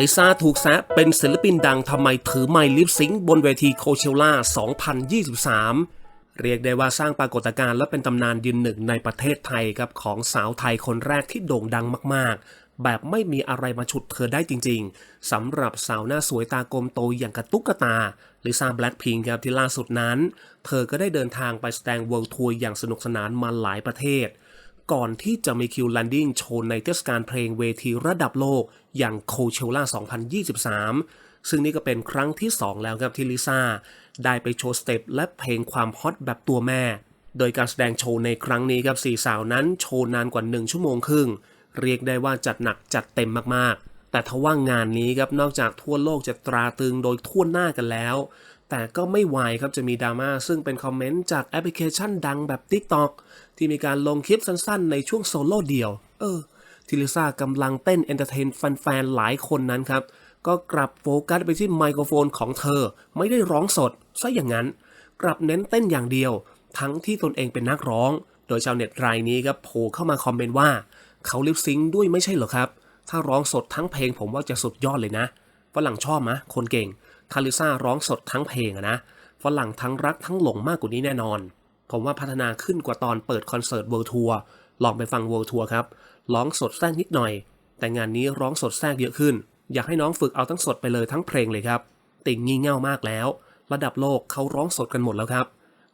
ลิซ่าถูกแซะเป็นศิลปินดังทำไมถือไมค์ลิปซิงค์บนเวทีโคเชล่า 2023 เรียกได้ว่าสร้างปรากฏการณ์และเป็นตำนานยืนหนึ่งในประเทศไทยครับของสาวไทยคนแรกที่โด่งดังมาก ๆ แบบไม่มีอะไรมาฉุดเธอได้จริง ๆสำหรับสาวหน้าสวยตากลมโตอย่างกระตุกกระตาลิซ่าแบล็คพิงค์ครับที่ล่าสุดนั้น เธอก็ได้เดินทางไปแสดงเวิลด์ทัวร์อย่างสนุกสนานมาหลายประเทศ ก่อนที่จะมีคิวแลนดิ้งโชว์ในเทศกาลเพลงเวทีระดับโลกอย่างโคเชล่า 2023 ซึ่งนี่ก็เป็นครั้งที่ 2 แล้วครับที่ลิซ่า ได้ไปโชว์สเต็ปและเพลงความฮอตแบบตัวแม่ โดยการแสดงโชว์ในครั้งนี้ครับสี่สาวนั้นโชว์นานกว่า 1 ชั่วโมงครึ่ง เรียกได้ว่าจัดหนักจัดเต็มมากๆ แต่ทว่างานนี้ครับนอกจากทั่วโลกจะตราตรึงโดยทั่วหน้ากันแล้ว แต่ก็ไม่วายครับจะมีดราม่าซึ่งเป็นคอมเมนต์จากแอปพลิเคชันดังแบบ TikTok ที่มีการลงคลิปสั้นๆ ในช่วงโซโล่เดียว เออ ทิลิซ่ากำลังเต้นเอนเตอร์เทนแฟนๆหลายคนนั้นครับ ก็กลับโฟกัสไปที่ไมโครโฟนของเธอ ไม่ได้ร้องสดซะอย่างนั้น กลับเน้นเต้นอย่างเดียว ทั้งที่ตนเองเป็นนักร้อง โดยชาวเน็ตรายนี้ครับโผล่เข้ามาคอมเมนต์ว่า เขาลิปซิงค์ด้วยไม่ใช่เหรอครับ ถ้าร้องสดทั้งเพลงผมว่าจะสุดยอดเลยนะ ฝรั่งชอบมะคนเก่งคาลิซ่าร้องสดทั้งเพลงอะนะฝรั่งทั้งรักทั้งหลงมากกว่านี้แน่นอน ผมว่าพัฒนาขึ้นกว่าตอนเปิดคอนเสิร์ตเวิลด์ทัวร์ลองไปฟังเวิลด์ทัวร์ครับร้องสดแทรกนิดหน่อย แต่งานนี้ร้องสดแทรกเยอะขึ้น อยากให้น้องฝึกเอาทั้งสดไปเลยทั้งเพลงเลยครับ ติ่งงี่เง่ามากแล้ว ระดับโลกเขาร้องสดกันหมดแล้วครับ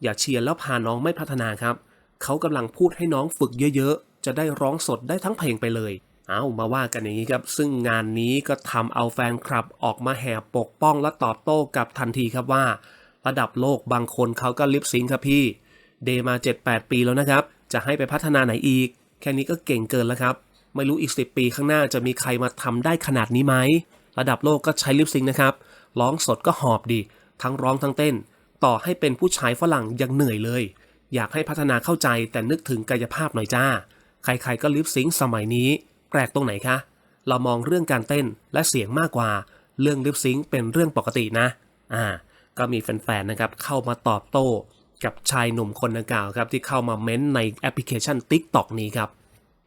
อย่าเชียร์แล้วพาน้องไม่พัฒนาครับเขากำลังพูดให้น้องฝึกเยอะๆ จะได้ร้องสดได้ทั้งเพลงไปเลย เอามาว่ากันอย่างนี้ครับ ซึ่งงานนี้ก็ทำเอาแฟนคลับออกมาแห่ปกป้องและตอบโต้กับทันทีครับว่า ระดับโลกบางคนเขาก็ลิปซิงค์ครับพี่เดมา 7-8 ปีแล้วนะครับ จะให้ไปพัฒนาไหนอีก แค่นี้ก็เก่งเกินแล้วครับ ไม่รู้อีก 10 ปีข้างหน้าจะมีใครมาทำได้ขนาดนี้ไหม ระดับโลกก็ใช้ลิปซิงค์นะครับร้องสดก็หอบดี ทั้งร้องทั้งเต้น ต่อให้เป็นผู้ชายฝรั่งยังเหนื่อยเลย อยากให้พัฒนาเข้าใจแต่นึกถึงกายภาพหน่อยจ้า ใครๆก็ลิปซิงค์สมัยนี้ แปลกตรงไหนคะ เรามองเรื่องการเต้นและเสียงมากกว่า เรื่องลิปซิงค์เป็นเรื่องปกตินะ อ่า ก็มีแฟนๆ นะครับ เข้ามาตอบโต้กับชายหนุ่มคนดังกล่าวครับ ที่เข้ามาเม้นต์ในแอปพลิเคชัน TikTok นี้ครับ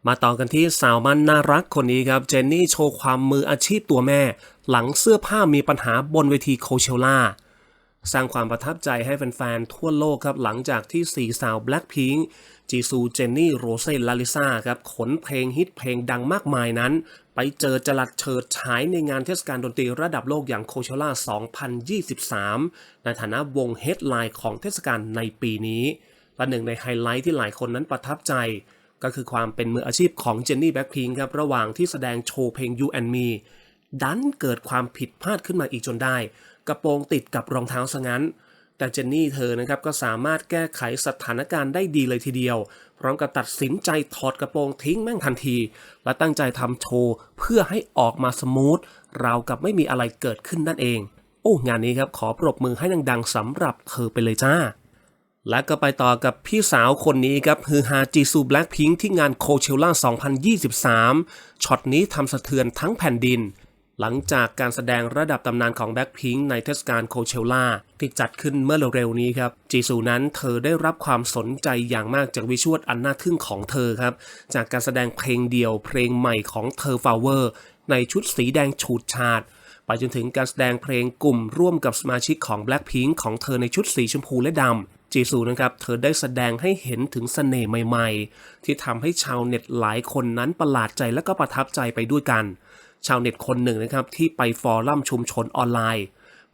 มาต่อกันที่สาวมันน่ารักคนนี้ครับ เจนนี่โชว์ความมืออาชีพตัวแม่ หลังเสื้อผ้ามีปัญหาบนเวทีโคเชล่า สร้างความประทับใจให้แฟนๆ ทั่วโลกครับ หลังจากที่สี่สาว Blackpink จีซู เจนนี่ โรเซ่ลาลิซาครับ ขนเพลงฮิตเพลงดังมากมายนั้น ไปเจอจลัดเฉิดฉายในงานเทศกาลดนตรีระดับโลกอย่างโคเชล่า 2023 ในฐานะวงเฮดไลน์ของเทศกาลในปีนี้ และหนึ่งในไฮไลท์ที่หลายคนนั้นประทับใจ ก็คือความเป็นมืออาชีพของเจนนี่แบ็คพิงครับระหว่างที่แสดงโชว์เพลง You and Me ดันเกิดความผิดพลาดขึ้นมาอีกจนได้ กระโปรงติดกับรองเท้าซะงั้น แต่เจนนี่เธอนะครับก็สามารถแก้ไขสถานการณ์ได้ดีเลยทีเดียว พร้อมกับตัดสินใจถอดกระโปรงทิ้งแม่งทันที และตั้งใจทำโชว์เพื่อให้ออกมาสมูทราวกับไม่มีอะไรเกิดขึ้นนั่นเอง โอ้งานนี้ครับขอปรบมือให้ดังๆสำหรับเธอไปเลยจ้าและก็ไปต่อกับพี่สาวคนนี้ครับฮือฮาจีซูแบล็คพิงที่งานโคเชล่า 2023 ช็อตนี้ทำสะเทือนทั้งแผ่นดิน หลังจากการแสดงระดับตำนานของแบ็คพิงในเทศกาลโคเชล่าที่จัดขึ้นเมื่อเร็วๆนี้ครับ จีซูนั้นเธอได้รับความสนใจอย่างมากจากวิชวลอันน่าทึ่งของเธอครับ จากการแสดงเพลงเดียวเพลงใหม่ของเธอฟาวเวอร์ในชุดสีแดงฉูดฉาดไปจนถึงการแสดงเพลงกลุ่มร่วมกับสมาชิกของ Blackpink ของเธอในชุดสีชมพูและดำ จีซูนะครับ เธอได้แสดงให้เห็นถึงเสน่ห์ใหม่ๆ ที่ทำให้ชาวเน็ตหลายคนนั้นประหลาดใจและก็ประทับใจไปด้วยกัน ชาวเน็ตคนหนึ่งนะครับ ที่ไปฟอรัมชุมชนออนไลน์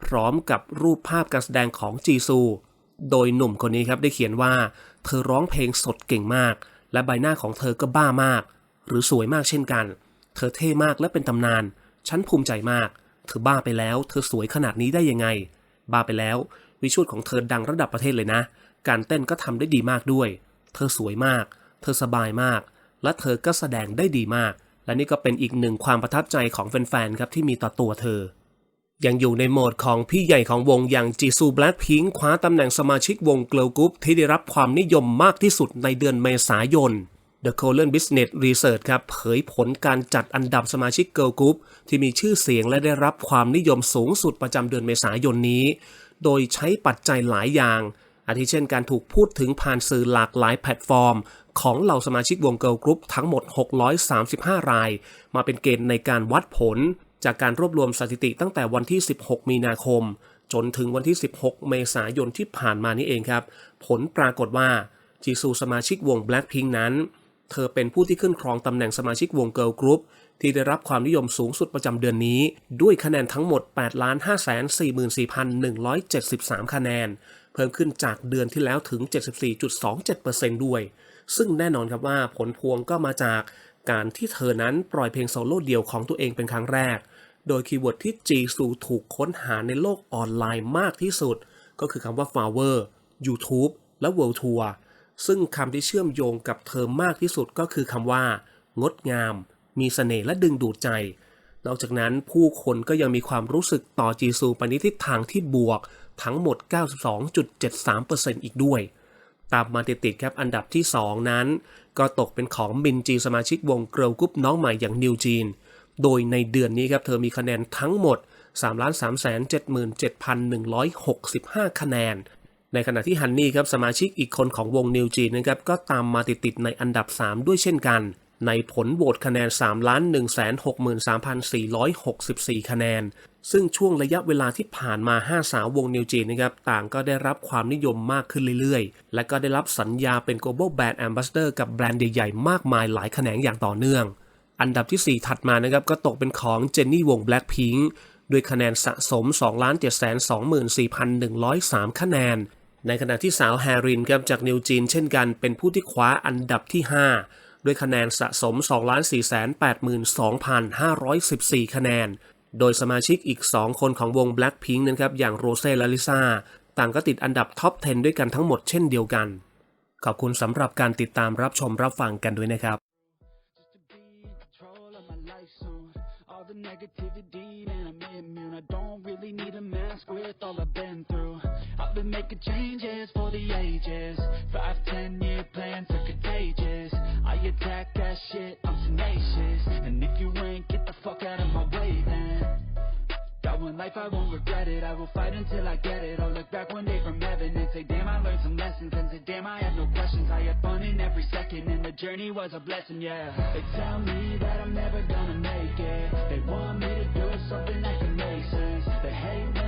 พร้อมกับรูปภาพการแสดงของจีซู โดยหนุ่มคนนี้ครับได้เขียนว่า เธอร้องเพลงสดเก่งมาก และใบหน้าของเธอก็บ้ามาก หรือสวยมากเช่นกัน เธอเท่มากและเป็นตำนาน ฉันภูมิใจมาก เธอบ้าไปแล้ว เธอสวยขนาดนี้ได้ยังไง บ้าไปแล้ว วิชวลของเธอดังระดับประเทศเลยนะ การเต้นก็ทำได้ดีมากด้วย เธอสวยมาก เธอสบายมาก และเธอก็แสดงได้ดีมาก และนี่ก็เป็นอีกหนึ่งความประทับใจของแฟนๆครับที่มีต่อตัวเธอ ยังอยู่ในโหมดของพี่ใหญ่ของวงอย่างจีซูแบล็คพิงคว้าตำแหน่งสมาชิกวงเกิร์ลกรุ๊ปที่ได้รับความนิยมมากที่สุดในเดือนเมษายน The c o l o n Business Research ครับเผยผลการจัดอันดับสมาชิกเกิร์ลกรุ๊ปที่มีชื่อเสียงและได้รับความนิยมสูงสุดประจำเดือนเมษายนนี้ โดยใช้ปัจจัยหลายอย่างอาทิเช่นการถูกพูดถึงผ่านสื่อหลากหลายแพลตฟอร์ม ของเหล่าสมาชิกวงเกิลกรุ๊ปทั้งหมด 635 ราย มาเป็นเกณฑ์ในการวัดผล จากการรวบรวมสถิติตั้งแต่วันที่ 16 มีนาคม จนถึงวันที่ 16 เมษายนที่ผ่านมานี่เองครับ ผลปรากฏว่าจีซูสมาชิกวง Blackpink นั้น เธอเป็นผู้ที่ขึ้นครองตำแหน่งสมาชิกวง Girl Group ที่ได้รับความนิยมสูงสุดประจำเดือนนี้ ด้วยคะแนนทั้งหมด 8,544,173 คะแนน เพิ่มขึ้นจากเดือนที่แล้วถึง 74.27%ด้วย ซึ่งแน่นอนครับว่าผลพวงก็มาจากการที่เธอนั้นปล่อยเพลงโซโล่เดี่ยวของตัวเองเป็นครั้งแรก โดยคีย์เวิร์ดที่จีซูถูกค้นหาในโลกออนไลน์มากที่สุด ก็คือคำว่า flower YouTube และ world tour ซึ่งคำที่เชื่อมโยงกับเธอมากที่สุดก็คือคำว่า งดงาม มีเสน่ห์และดึงดูดใจ นอกจากนั้นผู้คนก็ยังมีความรู้สึกต่อจีซูไปในทิศทางที่บวก ทั้งหมด 92.73%อีกด้วย ตามมาติดๆครับอันดับที่ 2 นั้น ก็ตกเป็นของมินจีสมาชิกวงเกิร์ลกรุ๊ปน้องใหม่อย่างนิวจีน โดยในเดือนนี้ครับเธอมีคะแนนทั้งหมด 3,377,165 คะแนน ในขณะที่ฮันนี่ครับสมาชิกอีกคนของวงนิวจีนนะครับก็ตามมาติดๆในอันดับ 3 ด้วยเช่นกัน ในผลโหวตคะแนน 3,163,464 คะแนน ซึ่งช่วงระยะเวลาที่ผ่านมา 5 สาววงนิวจีนนะครับ ต่างก็ได้รับความนิยมมากขึ้นเรื่อยๆ และก็ได้รับสัญญาเป็น global brand ambassador กับแบรนด์ใหญ่ๆ มากมายหลายแขนงอย่างต่อเนื่อง อันดับที่ 4 ถัดมานะครับ ก็ตกเป็นของเจนนี่วง Blackpink ด้วยคะแนนสะสม 2,724,103 คะแนน ในขณะที่สาวแฮรินครับจากนิวจีนเช่นกัน เป็นผู้ที่คว้าอันดับที่ 5 ด้วยคะแนนสะสม 2,482,514 คะแนน โดยสมาชิกอีก 2 คนของวง Blackpink นะครับอย่างโรเซ่และลิซ่าต่างก็ติดอันดับท็อป 10 ด้วยกันทั้งหมดเช่นเดียวกัน ขอบคุณสำหรับการติดตามรับชมรับฟังกันด้วยนะครับ control of my life soon. All the negativity, man, I'm immune. I don't really need a mask with all I've been through. I've been making changes for the ages. Five, ten year plans are contagious. I attack that shit, I'm life I won't regret it. I will fight until I get it. I'll look back one day from heaven And say damn I learned some lessons. And say damn I had no questions. I had fun in every second And the journey was a blessing yeah. They tell me that I'm never gonna make it. They want me to do something that can make sense. They hate me